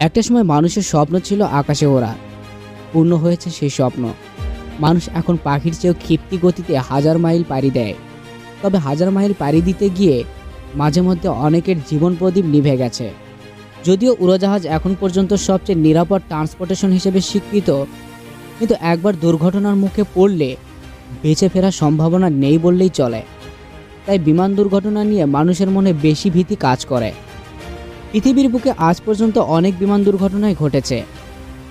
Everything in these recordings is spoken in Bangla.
একটা সময় মানুষের স্বপ্ন ছিল আকাশে ওড়া। পূর্ণ হয়েছে সেই স্বপ্ন। মানুষ এখন পাখির চেয়েও ক্ষিপ্তি গতিতে হাজার মাইল পাড়ি দেয়। তবে হাজার মাইল পাড়ি দিতে গিয়ে মাঝে মধ্যে অনেকের জীবন প্রদীপ নিভে গেছে। যদিও উড়োজাহাজ এখন পর্যন্ত সবচেয়ে নিরাপদ ট্রান্সপোর্টেশন হিসেবে স্বীকৃত, কিন্তু একবার দুর্ঘটনার মুখে পড়লে বেঁচে ফেরার সম্ভাবনা নেই বললেই চলে। তাই বিমান দুর্ঘটনা নিয়ে মানুষের মনে বেশি ভীতি কাজ করে। পৃথিবীর বুকে আজ পর্যন্ত অনেক বিমান দুর্ঘটনাই ঘটেছে।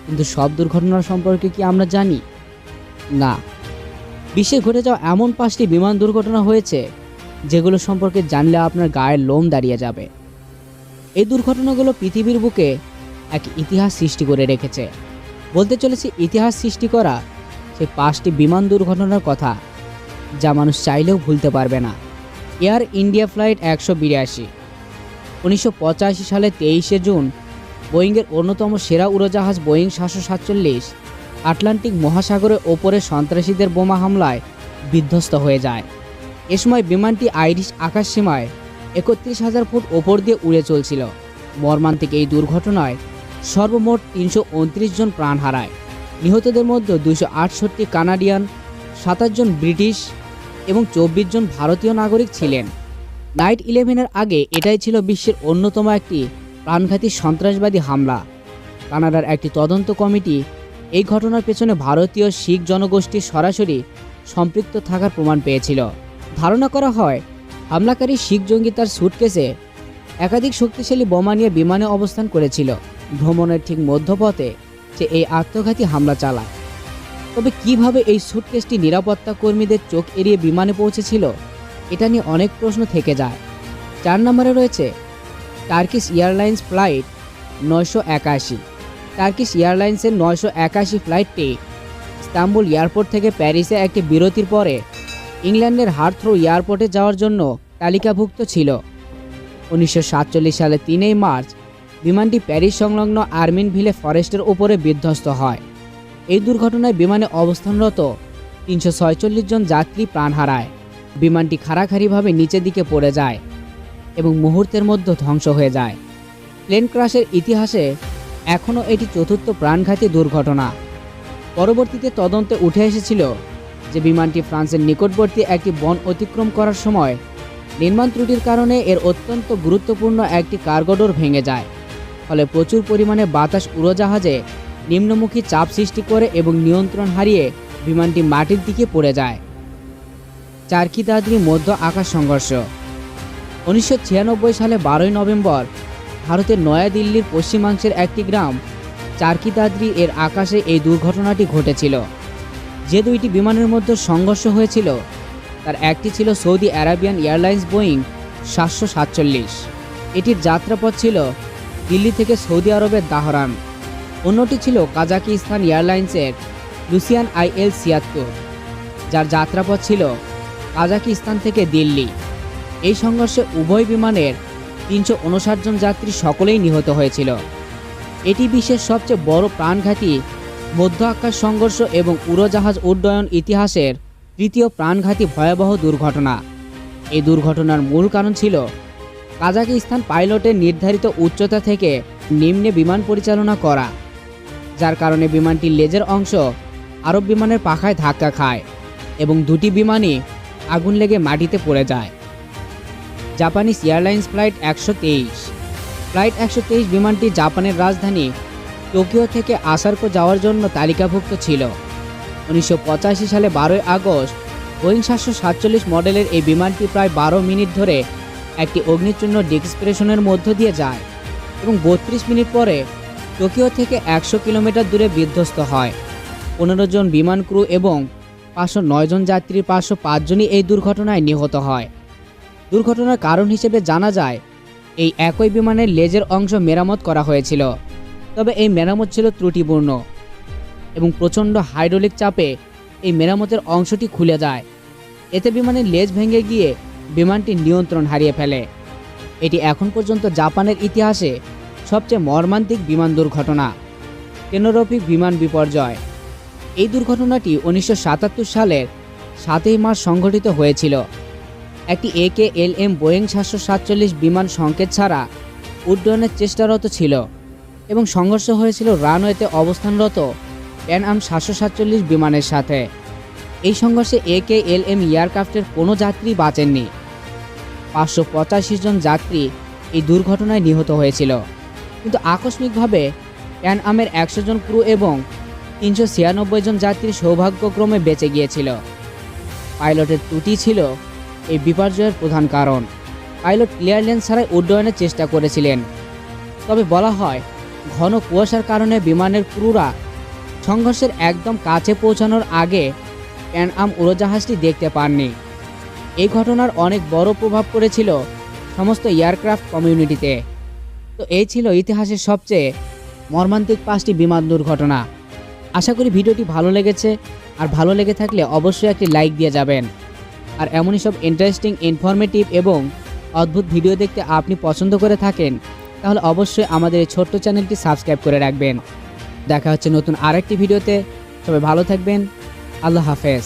কিন্তু সব দুর্ঘটনার সম্পর্কে কি আমরা জানি? না। বিশ্বে ঘটে যাওয়া এমন পাঁচটি বিমান দুর্ঘটনা হয়েছে, যেগুলো সম্পর্কে জানলে আপনার গায়ের লোম দাঁড়িয়ে যাবে। এই দুর্ঘটনাগুলো পৃথিবীর বুকে এক ইতিহাস সৃষ্টি করে রেখেছে। বলতে চলেছে ইতিহাস সৃষ্টি করা সেই পাঁচটি বিমান দুর্ঘটনার কথা, যা মানুষ চাইলেও ভুলতে পারবে না। এয়ার ইন্ডিয়া ফ্লাইট একশো বিরাশি। উনিশশো পঁচাশি সালে তেইশে জুন, বোয়িংয়ের অন্যতম সেরা উড়োজাহাজ বোয়িং সাতশো সাতচল্লিশ, আটলান্টিক মহাসাগরের ওপরে সন্ত্রাসীদের বোমা হামলায় বিধ্বস্ত হয়ে যায়। এ সময় বিমানটি আইরিশ আকাশসীমায় একত্রিশ হাজার ফুট ওপর দিয়ে উড়ে চলছিল। মর্মান্তিক এই দুর্ঘটনায় সর্বমোট তিনশো উনত্রিশ জন প্রাণ হারায়। নিহতদের মধ্যে দুশো আটষট্টি কানাডিয়ান, সাতাশ জন ব্রিটিশ এবং চব্বিশ জন ভারতীয় নাগরিক ছিলেন। নাইট ইলেভেনের আগে এটাই ছিল বিশ্বের অন্যতম একটি প্রাণঘাতী সন্ত্রাসবাদী হামলা। কানাডার একটি তদন্ত কমিটি এই ঘটনার পেছনে ভারতীয় শিখ জনগোষ্ঠীর সরাসরি সম্পৃক্ত থাকার প্রমাণ পেয়েছিল। ধারণা করা হয়, হামলাকারী শিখ জঙ্গি তার সুটকেসে একাধিক শক্তিশালী বোমা নিয়ে বিমানে অবস্থান করেছিল। ভ্রমণের ঠিক মধ্যপথে সে এই আত্মঘাতী হামলা চালায়। তবে কীভাবে এই সুটকেসটি নিরাপত্তা কর্মীদের চোখ এড়িয়ে বিমানে পৌঁছেছিল এটা নিয়ে অনেক প্রশ্ন থেকে যায়। চার নম্বরে রয়েছে টার্কিশ এয়ারলাইন্স ফ্লাইট নয়শো একাশি। টার্কিশ এয়ারলাইন্সের নয়শো একাশি ফ্লাইটটি ইস্তাম্বুল এয়ারপোর্ট থেকে প্যারিসে একটি বিরতির পরে ইংল্যান্ডের হার্থ্রো এয়ারপোর্টে যাওয়ার জন্য তালিকাভুক্ত ছিল। উনিশশো সাতচল্লিশ সালে তিনই মার্চ বিমানটি প্যারিস সংলগ্ন আর্মিনভিলে ফরেস্টের উপরে বিধ্বস্ত হয়। এই দুর্ঘটনায় বিমানে অবস্থানরত তিনশো ছয়চল্লিশ জন যাত্রী প্রাণ হারায়। বিমানটি খাড়াখাড়িভাবে নিচের দিকে পড়ে যায় এবং মুহূর্তের মধ্যে ধ্বংস হয়ে যায়। প্লেন ক্রাশের ইতিহাসে এখনও এটি চতুর্থ প্রাণঘাতী দুর্ঘটনা। পরবর্তীতে তদন্তে উঠে এসেছিল যে বিমানটি ফ্রান্সের নিকটবর্তী একটি বন অতিক্রম করার সময় নির্মাণ ত্রুটির কারণে এর অত্যন্ত গুরুত্বপূর্ণ একটি কার্গোডোর ভেঙে যায়। ফলে প্রচুর পরিমাণে বাতাস উড়োজাহাজে নিম্নমুখী চাপ সৃষ্টি করে এবং নিয়ন্ত্রণ হারিয়ে বিমানটি মাটির দিকে পড়ে যায়। চারকি দাদ্রি মধ্য আকাশ সংঘর্ষ। উনিশশো ছিয়ানব্বই সালে বারোই নভেম্বর ভারতের নয়াদিল্লির পশ্চিমাংশের একটি গ্রাম চারকি দাদ্রি এর আকাশে এই দুর্ঘটনাটি ঘটেছিল। যে দুইটি বিমানের মধ্যে সংঘর্ষ হয়েছিল, তার একটি ছিল সৌদি আরাবিয়ান এয়ারলাইন্স বোয়িং সাতশো সাতচল্লিশ। এটির যাত্রাপথ ছিল দিল্লি থেকে সৌদি আরবের দাহরান। অন্যটি ছিল কাজাকিস্তান এয়ারলাইন্সের লুসিয়ান আইএল ছিয়াত্তর, যার যাত্রাপথ ছিল কাজাকিস্তান থেকে দিল্লি। এই সংঘর্ষে উভয় বিমানের তিনশো উনষাট জন যাত্রী সকলেই নিহত হয়েছিল। এটি বিশ্বের সবচেয়ে বড় প্রাণঘাতী মধ্য আকাশ সংঘর্ষ এবং উড়োজাহাজ উড্ডয়ন ইতিহাসের তৃতীয় প্রাণঘাতী ভয়াবহ দুর্ঘটনা। এই দুর্ঘটনার মূল কারণ ছিল কাজাকিস্তান পাইলটের নির্ধারিত উচ্চতা থেকে নিম্নে বিমান পরিচালনা করা, যার কারণে বিমানটির লেজের অংশ আরব বিমানের পাখায় ধাক্কা খায় এবং দুটি বিমানই আগুন লেগে মাটিতে পড়ে যায়। জাপানিজ এয়ারলাইন্স ফ্লাইট একশো তেইশ। ফ্লাইট একশো তেইশ বিমানটি জাপানের রাজধানী টোকিও থেকে আসারকো যাওয়ার জন্য তালিকাভুক্ত ছিল। উনিশশো পঁচাশি সালে বারোই আগস্ট বোয়িং সাতশো সাতচল্লিশ মডেলের এই বিমানটি প্রায় বারো মিনিট ধরে একটি অগ্নিচূর্ণ ডিক্সপ্রেশনের মধ্য দিয়ে যায় এবং বত্রিশ মিনিট পরে টোকিও থেকে একশো কিলোমিটার দূরে বিধ্বস্ত হয়। পনেরো জন বিমান ক্রু এবং পাঁচশো নয় জন যাত্রীর পাঁচশো পাঁচজনই এই দুর্ঘটনায় নিহত হয়। দুর্ঘটনার কারণ হিসেবে জানা যায়, এই একই বিমানের লেজের অংশ মেরামত করা হয়েছিল, তবে এই মেরামত ছিল ত্রুটিপূর্ণ এবং প্রচণ্ড হাইড্রোলিক চাপে এই মেরামতের অংশটি খুলে যায়। এতে বিমানের লেজ ভেঙে গিয়ে বিমানটি নিয়ন্ত্রণ হারিয়ে ফেলে। এটি এখন পর্যন্ত জাপানের ইতিহাসে সবচেয়ে মর্মান্তিক বিমান দুর্ঘটনা টেনোরপিক বিমান বিপর্যয়। এই দুর্ঘটনাটি উনিশশো সাতাত্তর সালের সাতই মার্চ সংঘটিত হয়েছিল। একটি একে এল এম বোয়িং সাতশো সাতচল্লিশ বিমান সংকেত ছাড়া উড্ডয়নের চেষ্টারত ছিল এবং সংঘর্ষ হয়েছিল রানওয়েতে অবস্থানরত প্যান আম সাতশো সাতচল্লিশ বিমানের সাথে। এই সংঘর্ষে এ কে এল এম এয়ারক্রাফটের কোনো যাত্রী বাঁচেননি। পাঁচশো পঁচাশি জন যাত্রী এই দুর্ঘটনায় নিহত হয়েছিল। কিন্তু আকস্মিকভাবে প্যান আমের একশো জন ক্রু এবং তিনশো ছিয়ানব্বই জন যাত্রী সৌভাগ্যক্রমে বেঁচে গিয়েছিল। পাইলটের ত্রুটি ছিল এই বিপর্যয়ের প্রধান কারণ। পাইলট ক্লিয়ারলেন্স ছাড়াই উড্ডয়নের চেষ্টা করেছিলেন। তবে বলা হয়, ঘন কুয়াশার কারণে বিমানের ক্রুরা সংঘর্ষের একদম কাছে পৌঁছানোর আগে প্যান আম উড়োজাহাজটি দেখতে পাননি। এই ঘটনার অনেক বড় প্রভাব পড়েছিল সমস্ত এয়ারক্রাফট কমিউনিটিতে। তো এই ছিল ইতিহাসের সবচেয়ে মর্মান্তিক পাঁচটি বিমান দুর্ঘটনা। আশা করি ভিডিওটি ভালো লেগেছে। আর ভালো লেগে থাকলে অবশ্যই একটি লাইক দিয়ে যাবেন। আর এমনই সব ইন্টারেস্টিং ইনফরমেটিভ এবং অদ্ভুত ভিডিও দেখতে আপনি পছন্দ করে থাকেন, তাহলে অবশ্যই আমাদের এই ছোট্ট চ্যানেলটি সাবস্ক্রাইব করে রাখবেন। দেখা হচ্ছে নতুন আরেকটি ভিডিওতে। সবাই ভালো থাকবেন। আল্লাহ হাফেজ।